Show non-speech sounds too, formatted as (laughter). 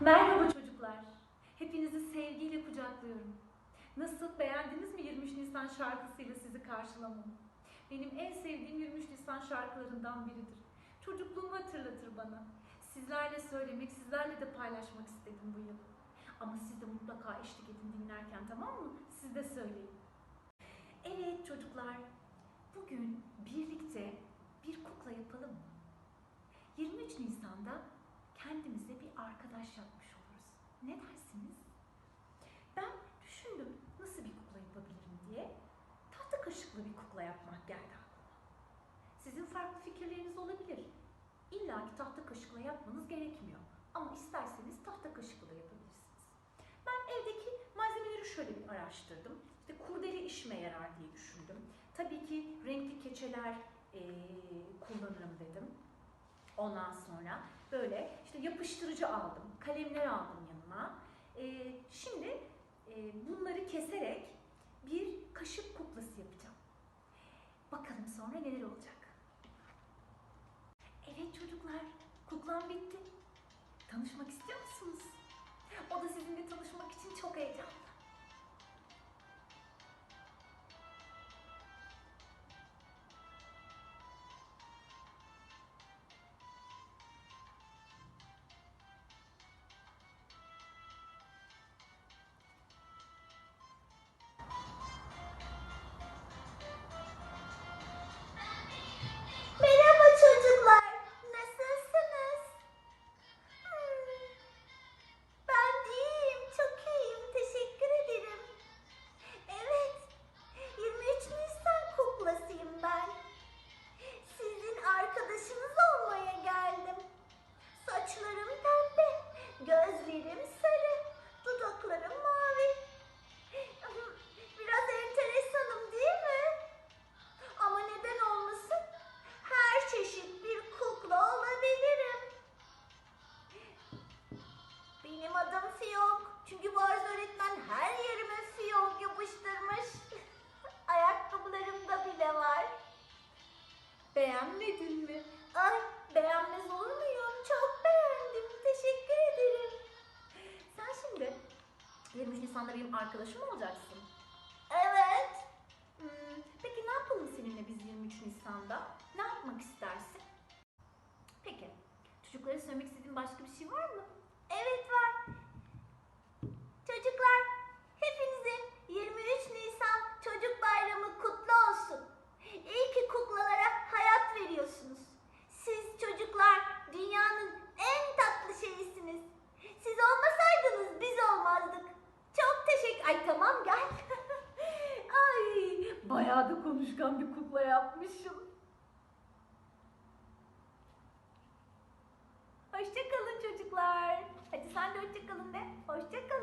Merhaba çocuklar. Hepinizi sevgiyle kucaklıyorum. Nasıl beğendiniz mi 23 Nisan şarkısıyla sizi karşılamamı? Benim en sevdiğim 23 Nisan şarkılarından biridir. Çocukluğumu hatırlatır bana. Sizlerle söylemek, sizlerle de paylaşmak istedim bu yıl. Ama siz de mutlaka eşlik edin dinlerken tamam mı? Siz de söyleyin. Evet çocuklar, bugün birlikte bir kukla yapalım mı? 23 Nisan'da kendimize bir arkadaş yapmış oluruz. Ne dersiniz? Ben düşündüm nasıl bir kukla yapabilirim diye. Tahta kaşıklı bir kukla yapmak geldi aklıma. Sizin farklı fikirleriniz olabilir. İlla ki tahta kaşıkla yapmanız gerekmiyor. Ama isterseniz tahta kaşıkla yapabilirsiniz. Ben evdeki malzemeleri şöyle bir araştırdım. İşte kurdele işime yarar diye düşündüm. Tabii ki renkli keçeler eee, kullanırım dedim. Ondan sonra böyle işte yapıştırıcı aldım, kalemler aldım yanıma. Ee, şimdi e, bunları keserek bir kaşık kuklası yapacağım. Bakalım sonra neler olacak. Evet çocuklar, kuklam bitti. Tanışmak istiyor musunuz? O da sizinle tanışmak için çok heyecanlı. Çünkü Barz öğretmen her yerime fiyonk yapıştırmış. (laughs) Ayakkabılarımda bile var. Beğenmedin mi? Ay beğenmez olur muyum? Çok beğendim. Teşekkür ederim. Sen şimdi 23 Nisan'da benim arkadaşım olacaksın? Evet. Hmm, peki ne yapalım seninle biz 23 Nisan'da? Ne yapmak istersin? Peki, çocuklara söylemek istediğin başka bir şey var mı? Evet var. Çocuklar, hepinizin 23 Nisan Çocuk Bayramı kutlu olsun. İyi ki kuklalara hayat veriyorsunuz. Siz çocuklar dünyanın en tatlı şeyisiniz. Siz olmasaydınız biz olmazdık. Çok teşekkür... Ay tamam gel. Ay, bayağı da konuşkan bir kukla yapmışım. Hoşçakalın çocuklar. Hadi sen de hoşçakalın de. Hoşçakalın.